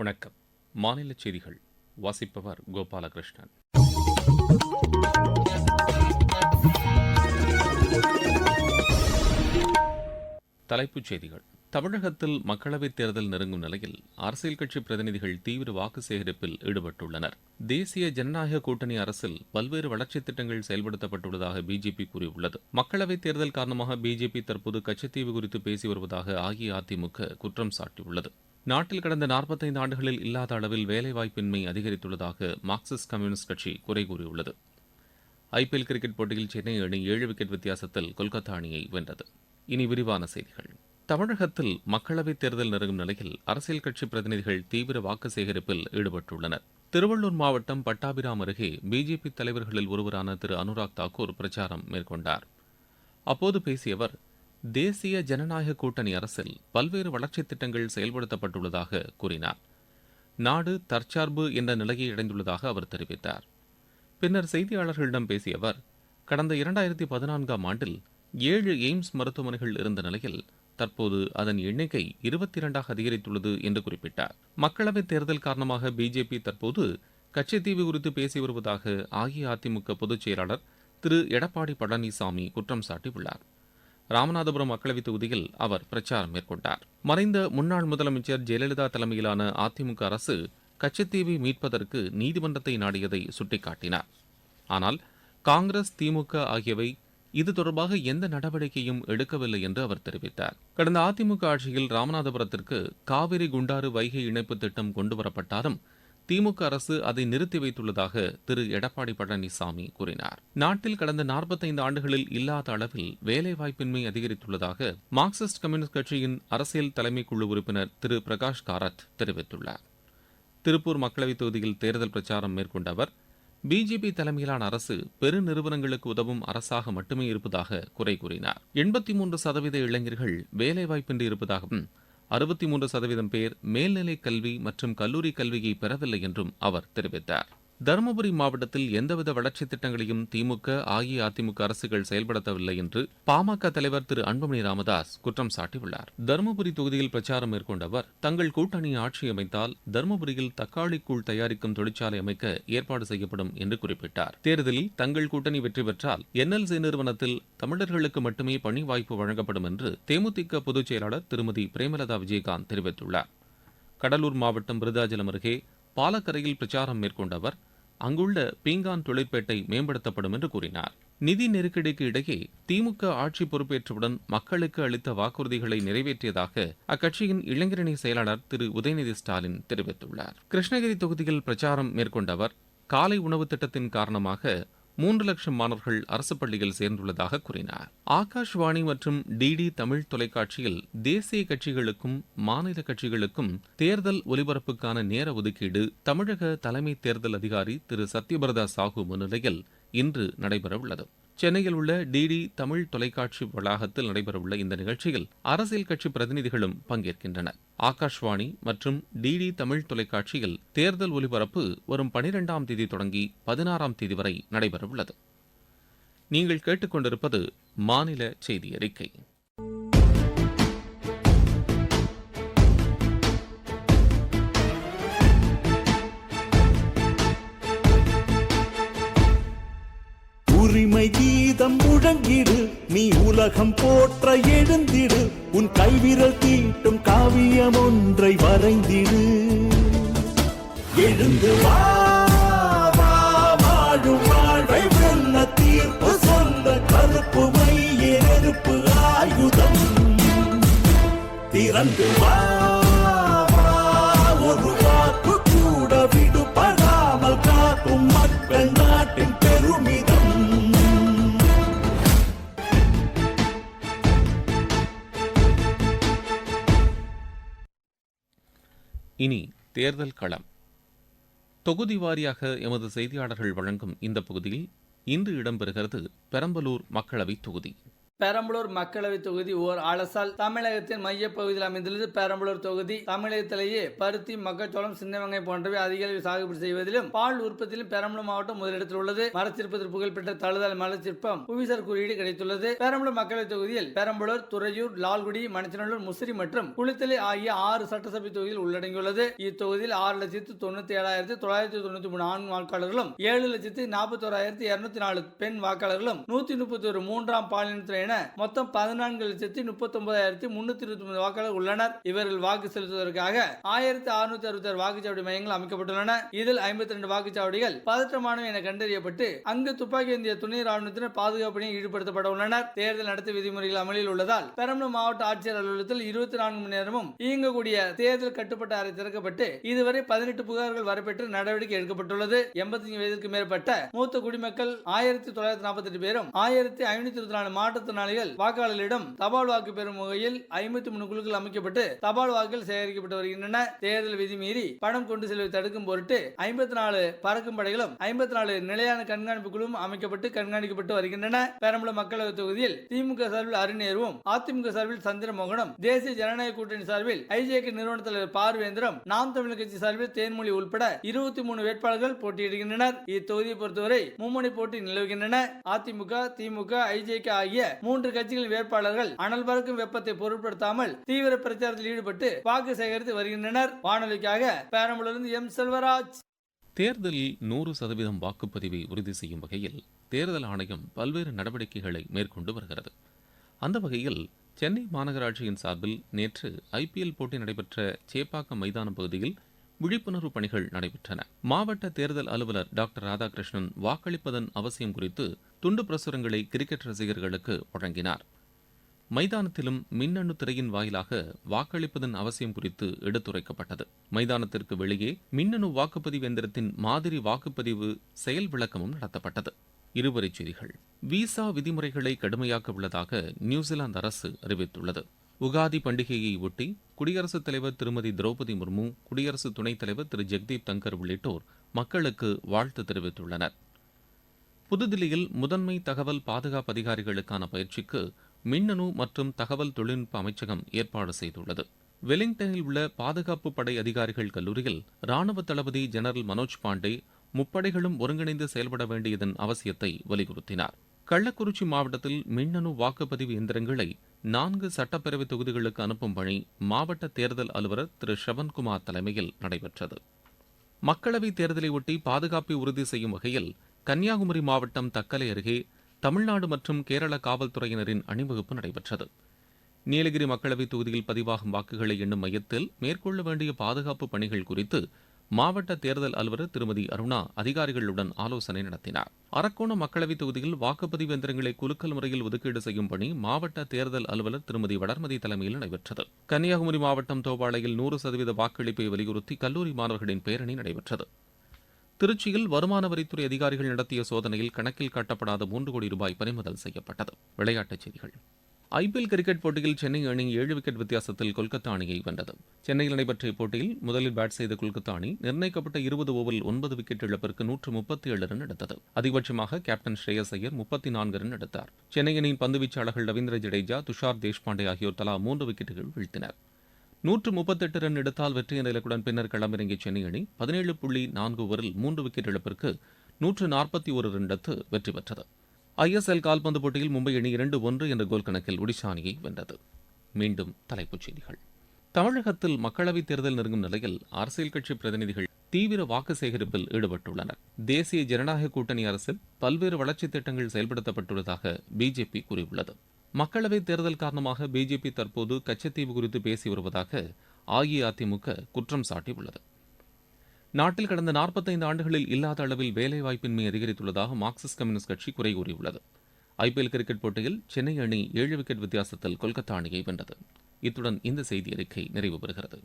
வணக்கம். மாநில செய்திகள். வாசிப்பவர் கோபாலகிருஷ்ணன். தலைப்புச் செய்திகள். தமிழகத்தில் மக்களவைத் தேர்தல் நெருங்கும் நிலையில் அரசியல் கட்சி பிரதிநிதிகள் தீவிர வாக்கு சேகரிப்பில் ஈடுபட்டுள்ளனர். தேசிய ஜனநாயக கூட்டணி அரசில் பல்வேறு வளர்ச்சித் திட்டங்கள் செயல்படுத்தப்பட்டுள்ளதாக பிஜேபி கூறியுள்ளது. மக்களவைத் தேர்தல் காரணமாக பிஜேபி தற்போது கச்சத்தீவு குறித்து பேசி வருவதாக அஇஅதிமுக குற்றம் சாட்டியுள்ளது. நாட்டில் கடந்த நாற்பத்தைந்து ஆண்டுகளில் இல்லாத அளவில் வேலைவாய்ப்பின்மை அதிகரித்துள்ளதாக மார்க்சிஸ்ட் கம்யூனிஸ்ட் கட்சி குறை கூறியுள்ளது. ஐபிஎல் கிரிக்கெட் போட்டியில் சென்னை அணி ஏழு விக்கெட் வித்தியாசத்தில் கொல்கத்தா அணியை வென்றது. இனி விரிவான செய்திகள். தமிழகத்தில் மக்களவைத் தேர்தல் நெருங்கும் நிலையில் அரசியல் கட்சி பிரதிநிதிகள் தீவிர வாக்கு சேகரிப்பில் ஈடுபட்டுள்ளனர். திருவள்ளூர் மாவட்டம் பட்டாபிராம் அருகே பிஜேபி தலைவர்களில் ஒருவரான திரு அனுராக் தாக்கூர் பிரச்சாரம் மேற்கொண்டார். அப்போது பேசிய அவர் தேசிய ஜனநாயக கூட்டணி அரசில் பல்வேறு வளர்ச்சித் திட்டங்கள் செயல்படுத்தப்பட்டுள்ளதாக கூறினார். நாடு தற்சார்பு என்ற நிலையை அடைந்துள்ளதாக அவர் தெரிவித்தார். பின்னர் செய்தியாளர்களிடம் பேசிய அவர் கடந்த இரண்டாயிரத்தி பதினான்காம் ஆண்டில் ஏழு எய்ம்ஸ் மருத்துவமனைகள் இருந்த நிலையில் தற்போது அதன் எண்ணிக்கை இருபத்தி இரண்டாக அதிகரித்துள்ளது என்று குறிப்பிட்டார். மக்களவைத் தேர்தல் காரணமாக பிஜேபி தற்போது கச்சத்தீவு குறித்து பேசி வருவதாக அஇஅதிமுக பொதுச் செயலாளர் திரு. எடப்பாடி பழனிசாமி குற்றம் சாட்டியுள்ளார். ராமநாதபுரம் மக்களவைத் தொகுதியில் அவர் பிரச்சாரம் மேற்கொண்டார். மறைந்த முன்னாள் முதலமைச்சர் ஜெயலலிதா தலைமையிலான அதிமுக அரசு கச்சத்தீவை மீட்பதற்கு நீதிமன்றத்தை நாடியதை சுட்டிக்காட்டினார். ஆனால் காங்கிரஸ் திமுக ஆகியவை இது தொடர்பாக எந்த நடவடிக்கையும் எடுக்கவில்லை என்று அவர் தெரிவித்தார். கடந்த அதிமுக ஆட்சியில் ராமநாதபுரத்திற்கு காவிரி குண்டாறு வைகை இணைப்பு திட்டம் கொண்டுவரப்பட்டாலும் திமுக அரசு அதை நிறுத்தி வைத்துள்ளதாக திரு. எடப்பாடி பழனிசாமி கூறினார். நாட்டில் கடந்த நாற்பத்தைந்து ஆண்டுகளில் இல்லாத அளவில் வேலைவாய்ப்பின்மை அதிகரித்துள்ளதாக மார்க்சிஸ்ட் கம்யூனிஸ்ட் கட்சியின் அரசியல் தலைமை குழு உறுப்பினர் திரு. பிரகாஷ் காரத் தெரிவித்துள்ளார். திருப்பூர் மக்களவைத் தொகுதியில் தேர்தல் பிரச்சாரம் மேற்கொண்ட அவர் பிஜேபி தலைமையிலான அரசு பெருநிறுவனங்களுக்கு உதவும் அரசாக மட்டுமே இருப்பதாக குறை கூறினார். எண்பத்தி மூன்று சதவீத இளைஞர்கள் வேலைவாய்ப்பின்றி இருப்பதாகவும் அறுபத்தி மூன்று சதவீதம் பேர் மேல்நிலை கல்வி மற்றும் கல்லூரி கல்வியை பெறவில்லை என்றும் அவர் தெரிவித்தார். தருமபுரி மாவட்டத்தில் எந்தவித வளர்ச்சித் திட்டங்களையும் திமுக அஇஅதிமுக அரசுகள் செயல்படுத்தவில்லை என்று பாமக தலைவர் திரு அன்புமணி ராமதாஸ் குற்றம் சாட்டியுள்ளார். தருமபுரி தொகுதியில் பிரச்சாரம் மேற்கொண்ட அவர் தங்கள் கூட்டணி ஆட்சி அமைத்தால் தருமபுரியில் தக்காளிக்கூழ் தயாரிக்கும் தொழிற்சாலை அமைக்க ஏற்பாடு செய்யப்படும் என்று குறிப்பிட்டார். தேர்தலில் தங்கள் கூட்டணி வெற்றி பெற்றால் என்எல்சி நிறுவனத்தில் தமிழர்களுக்கு மட்டுமே பணி வாய்ப்பு வழங்கப்படும் என்று தேமுதிக பொதுச் செயலாளர் திருமதி பிரேமலதா விஜயகாந்த் தெரிவித்துள்ளார். கடலூர் மாவட்டம் விருதாச்சலம் அருகே பாலக்கரையில் பிரச்சாரம் மேற்கொண்ட அவர் அங்குள்ள பீங்கான் தொழிற்பேட்டை மேம்படுத்தப்படும் என்று கூறினார். நிதி நெருக்கடிக்கு இடையே திமுக ஆட்சி பொறுப்பேற்றவுடன் மக்களுக்கு அளித்த வாக்குறுதிகளை நிறைவேற்றியதாக அக்கட்சியின் இளைஞரணி செயலாளர் திரு. உதயநிதி ஸ்டாலின் தெரிவித்துள்ளார். கிருஷ்ணகிரி தொகுதியில் பிரச்சாரம் மேற்கொண்ட அவர் காலை உணவு திட்டத்தின் காரணமாக மூன்று லட்சம் மாணவர்கள் அரசு பள்ளியில் சேர்ந்துள்ளதாக கூறினார். ஆகாஷ்வாணி மற்றும் டிடி தமிழ் தொலைக்காட்சியில் தேசிய கட்சிகளுக்கும் மாநில கட்சிகளுக்கும் தேர்தல் ஒலிபரப்புக்கான நேர ஒதுக்கீடு தமிழக தலைமை தேர்தல் அதிகாரி திரு. சத்யபிரதா சாஹூ முன்னிலையில் இன்று நடைபெறவுள்ளது. சென்னையில் உள்ள டிடி தமிழ் தொலைக்காட்சி வளாகத்தில் நடைபெறவுள்ள இந்த நிகழ்ச்சியில் அரசியல் கட்சி பிரதிநிதிகளும் பங்கேற்கின்றனர். ஆகாஷ்வாணி மற்றும் டிடி தமிழ் தொலைக்காட்சியில் தேர்தல் ஒலிபரப்பு வரும் பனிரெண்டாம் தேதி தொடங்கி பதினாறாம் தேதி வரை நடைபெறவுள்ளது. நீங்கள் கேட்டுக்கொண்டிருப்பது மாநில செய்தி அறிக்கை. உரிமை கீதம் முழங்கிடு. நீ உலகம் போற்ற எழுந்திடு. உன் கைவிரல் தீட்டும் காவியம் ஒன்றை வரைந்திடு. எழுந்து வா வாழும் வாழ்வை வெல்ல தீர்ப்பு சொந்த கருப்பு மைய நெருப்பு ஆயுதம். திறந்து வா, இனி தேர்தல் களம். தொகுதி வாரியாக எமது செய்தியாளர்கள் வழங்கும் இந்த பகுதியில் இன்று இடம்பெறுகிறது பெரம்பலூர் மக்களவைத் தொகுதி. பெரம்பலூர் மக்களவைத் தொகுதி ஓர் அலசால் தமிழகத்தின் மையப் பகுதியில் அமைந்துள்ளது. பெரம்பலூர் தொகுதி தமிழகத்திலேயே பருத்தி மக்காச்சோளம் சின்னவங்கை போன்றவை அதிக அளவில் சாகுபடி செய்வதிலும் பால் உற்பத்தியிலும் பெரம்பலூர் மாவட்டம் முதலிடத்தில் உள்ளது. மரச்சிற்பத்தில் புகழ்பெற்ற தழுதல் மலச்சிற்பம் புவிசார் குறியீடு கிடைத்துள்ளது. பெரம்பலூர் மக்களவைத் தொகுதியில் பெரம்பலூர் துறையூர் லால்குடி மணச்சநல்லூர் முசிறி மற்றும் குளித்தலை ஆகிய ஆறு சட்டசபை தொகுதியில் உள்ளடங்கியுள்ளது. இத்தொகுதியில் ஆறு லட்சத்து தொண்ணூத்தி ஏழாயிரத்தி தொள்ளாயிரத்தி தொண்ணூத்தி மூணு ஆண் வாக்காளர்களும் ஏழு லட்சத்து நாற்பத்தோராயிரத்தி இருநூத்தி நாலு பெண் வாக்காளர்களும் நூத்தி முப்பத்தி ஒரு மூன்றாம் பாலினத்தினர் என மொத்தம் பதினான்கு லட்சத்தி முப்பத்தி ஒன்பதாயிரத்தி முன்னூத்தி இருபத்தி ஒன்பது வாக்காளர் உள்ளனர். இவர்கள் வாக்கு செலுத்துவதற்காக ஆயிரத்தி அறுநூத்தி அறுபத்தி ஆறு வாக்குச்சாவடி மையங்கள் அமைக்கப்பட்டுள்ளன. இதில் ஐம்பத்தி ரெண்டு வாக்குச்சாவடிகள் பதற்றமானவை என கண்டறியப்பட்டு அங்கு துப்பாக்கி ஏந்திய துணை ராணுவத்தினர் பாதுகாப்பினை ஈடுபடுத்தப்பட உள்ளனர். தேர்தல் நடத்தை விதிமுறைகள் அமலில் உள்ளதால் பெரம்பலூர் மாவட்ட ஆட்சியர் அலுவலகத்தில் இருபத்தி நான்கு மணி நேரமும் இயங்கக்கூடிய தேர்தல் கட்டுப்பாட்டு அறை திறக்கப்பட்டு இதுவரை பதினெட்டு புகார்கள் வரப்பெற்று நடவடிக்கை எடுக்கப்பட்டுள்ளது. எண்பத்தி வயதிற்கு மேற்பட்ட மூத்த குடிமக்கள் ஆயிரத்தி தொள்ளாயிரத்தி நாற்பத்தி எட்டு பேரும் ஆயிரத்தி ஐநூத்தி இருபத்தி நாலு மாற்றுத்திறனாளிகள் வாக்காளர்களிடம் தபால் வாக்கு பெறும் வகையில் ஐம்பத்தி மூணு குழுக்கள் அமைக்கப்பட்டு தபால் வாக்குகள் சேகரிக்கப்பட்டு வருகின்றன. தேர்தல் விதி மீறி பணம் கொண்டு செல்வதை தடுக்கும் பொருட்டு ஐம்பத்தி நாலு பறக்கும் படைகளும் ஐம்பத்தி நாலு நிலையான கண்காணிப்பு குழுவும் அமைக்கப்பட்டு கண்காணிக்கப்பட்டு வருகின்றன. பெரம்பலூர் மக்களவைத் தொகுதியில் திமுக சார்பில் அருணேருவும் அதிமுக சார்பில் சந்திரமோகனும் தேசிய ஜனநாயக கூட்டணி சார்பில் ஐஜேகே நிறுவன தலைவர் பார்வேந்திரம் நாம் தமிழர் கட்சி சார்பில் தேன்மொழி உள்பட இருபத்தி மூணு வேட்பாளர்கள் போட்டியிடுகின்றனர். இத்தொகுதியை பொறுத்தவரை மும்முனை போட்டி நிலவுகின்றன. அதிமுக திமுக ஐஜேகே ஆகிய மூன்று கட்சிகளின் வேட்பாளர்கள் அனல் பறக்கும் வெப்பத்தை பொருட்படுத்தாமல் தீவிர பிரச்சாரத்தில் ஈடுபட்டு வாக்கு சேகரித்து வருகின்றனர். வானொலிக்காக பேரம்பலூரிலிருந்து எம் செல்வராஜ். தேர்தலில் நூறு சதவீதம் வாக்குப்பதிவை உறுதி செய்யும் வகையில் தேர்தல் ஆணையம் பல்வேறு நடவடிக்கைகளை மேற்கொண்டு வருகிறது. அந்த வகையில் சென்னை மாநகராட்சியின் சார்பில் நேற்று ஐபிஎல் போட்டி நடைபெற்ற சேப்பாக்கம் மைதான பகுதியில் விழிப்புணர்வு பணிகள் நடைபெற்றன. மாவட்ட தேர்தல் அலுவலர் டாக்டர் ராதாகிருஷ்ணன் வாக்களிப்பதன் அவசியம் குறித்து துண்டு பிரசுரங்களை கிரிக்கெட் ரசிகர்களுக்கு வழங்கினார். மைதானத்திலும் மின்னணு திரையின் வாயிலாக வாக்களிப்பதன் அவசியம் குறித்து எடுத்துரைக்கப்பட்டது. மைதானத்திற்கு வெளியே மின்னணு வாக்குப்பதிவு எந்திரத்தின் மாதிரி வாக்குப்பதிவு செயல் விளக்கமும் நடத்தப்பட்டது. இருவரிச் செய்திகள். விசா விதிமுறைகளை கடுமையாக்க உள்ளதாக நியூசிலாந்து அரசு அறிவித்துள்ளது. உகாதி பண்டிகையை ஒட்டி குடியரசுத் தலைவர் திருமதி திரௌபதி முர்மு குடியரசு துணைத் தலைவர் திரு. ஜெக்தீப் தங்கர் உள்ளிட்டோர் மக்களுக்கு வாழ்த்து தெரிவித்துள்ளனர். புதுதில்லியில் முதன்மை தகவல் பாதுகாப்பு அதிகாரிகளுக்கான பயிற்சிக்கு மின்னணு மற்றும் தகவல் தொழில்நுட்ப அமைச்சகம் ஏற்பாடு செய்துள்ளது. வெலிங்டனில் உள்ள பாதுகாப்பு படை அதிகாரிகள் கல்லூரியில் ராணுவ தளபதி ஜெனரல் மனோஜ் பாண்டே முப்படைகளும் ஒருங்கிணைந்து செயல்பட வேண்டியதன் அவசியத்தை வலியுறுத்தினார். கள்ளக்குறிச்சி மாவட்டத்தில் மின்னணு வாக்குப்பதிவு எந்திரங்களை நான்கு சட்டப்பேரவை தொகுதிகளுக்கு அனுப்பும் பணி மாவட்ட தேர்தல் அலுவலர் திரு. ஷவன்குமார் தலைமையில் நடைபெற்றது. மக்களவைத் தேர்தலை ஒட்டி பாதுகாப்பை உறுதி செய்யும் வகையில் கன்னியாகுமரி மாவட்டம் தக்கலை அருகே தமிழ்நாடு மற்றும் கேரள காவல்துறையினரின் அணிவகுப்பு நடைபெற்றது. நீலகிரி மக்களவைத் தொகுதியில் பதிவாகும் வாக்குகளை எண்ணும் மையத்தில் மேற்கொள்ள வேண்டிய பாதுகாப்பு பணிகள் குறித்து மாவட்ட தேர்தல் அலுவலர் திருமதி அருணா அதிகாரிகளுடன் ஆலோசனை நடத்தினார். அரக்கோணம் மக்களவைத் தொகுதியில் வாக்குப்பதிவு எந்திரங்களை குலுக்கல் முறையில் ஒதுக்கீடு செய்யும் பணி மாவட்ட தேர்தல் அலுவலர் திருமதி வளர்மதி தலைமையில் நடைபெற்றது. கன்னியாகுமரி மாவட்டம் தோவாளையில் நூறு சதவீத வாக்களிப்பை வலியுறுத்தி கல்லூரி மாணவர்களின் பேரணி நடைபெற்றது. திருச்சியில் வருமான வரித்துறை அதிகாரிகள் நடத்திய சோதனையில் கணக்கில் காட்டப்படாத மூன்று கோடி ரூபாய் பறிமுதல் செய்யப்பட்டது. விளையாட்டுச் செய்திகள். ஐபிஎல் கிரிக்கெட் போட்டியில் சென்னை அணி ஏழு விக்கெட் வித்தியாசத்தில் கொல்கத்தா அணியை வென்றது. சென்னையில் நடைபெற்ற இப்போட்டியில் முதலில் பேட் செய்த கொல்கத்தா அணி நிர்ணயிக்கப்பட்ட இருபது ஓவரில் ஒன்பது விக்கெட் இழப்பிற்கு நூற்று முப்பத்தி ஏழு ரன் எடுத்தது. அதிகபட்சமாக கேப்டன் ஸ்ரேயஸ் ஐயர் முப்பத்தி நான்கு ரன் எடுத்தார். சென்னை அணியின் பந்துவீச்சாளர்கள் ரவீந்திர ஜடேஜா துஷார் தேஷ்பாண்டே ஆகியோர் தலா மூன்று விக்கெட்டுகள் வீழ்த்தினர். நூற்று முப்பத்தெட்டு ரன் எடுத்தால் வெற்றி என்ற இலக்குடன் பின்னர் களமிறங்கிய சென்னை அணி பதினேழு புள்ளி நான்கு ஓவரில் மூன்று விக்கெட் இழப்பிற்கு நூற்று நாற்பத்தி ஒரு ரன் எடுத்து வெற்றி பெற்றது. ஐஎஸ்எல் கால்பந்து போட்டியில் மும்பை அணி இரண்டு ஒன்று என்ற கோல் கணக்கில் ஒடிஷா அணியை வென்றது. மீண்டும் தலைப்புச் செய்திகள். தமிழகத்தில் மக்களவைத் தேர்தல் நெருங்கும் நிலையில் அரசியல் கட்சி பிரதிநிதிகள் தீவிர வாக்கு சேகரிப்பில் ஈடுபட்டுள்ளனர். தேசிய ஜனநாயக கூட்டணி அரசில் பல்வேறு வளர்ச்சித் திட்டங்கள் செயல்படுத்தப்பட்டுள்ளதாக பிஜேபி கூறியுள்ளது. மக்களவைத் தேர்தல் காரணமாக பிஜேபி தற்போது கச்சத்தீவு குறித்து பேசி வருவதாக அஇஅதிமுக குற்றம் சாட்டியுள்ளது. நாட்டில் கடந்த நாற்பத்தைந்து ஆண்டுகளில் இல்லாத அளவில் வேலைவாய்ப்பின்மை அதிகரித்துள்ளதாக மார்க்சிஸ்ட் கம்யூனிஸ்ட் கட்சி குறை கூறியுள்ளது. ஐபிஎல் கிரிக்கெட் போட்டியில் சென்னை அணி ஏழு விக்கெட் வித்தியாசத்தில் கொல்கத்தா அணியை வென்றது. இத்துடன் இந்த செய்தி அறிக்கை நிறைவு பெறுகிறது.